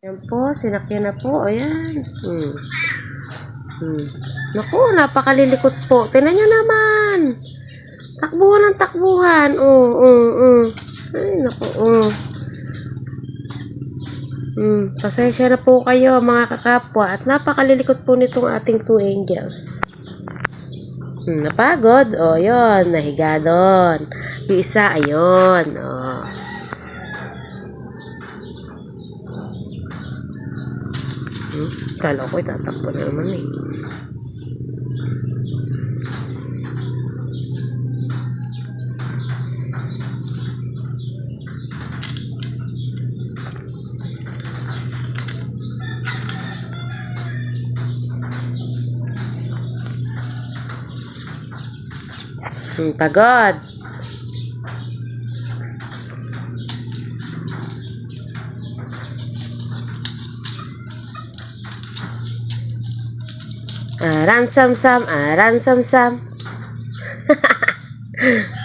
Yan po, sinakyan na po. Ayan. Hmm. Hmm. Naku, napakalilikot po. Tingnan nyo naman. Takbuhan ng takbuhan. Oh, oh, oh. Ay, naku, oh. Hmm, pasensya na po kayo mga kakapwa at napakalilikot po nitong ating two angels. Hmm, napagod? O, oh, yun. Nahiga doon. Yung isa, ayun. Oh. Hmm, kala ko itatakbo na naman eh. Hmm, pagod. Aram sam sam, aram sam sam.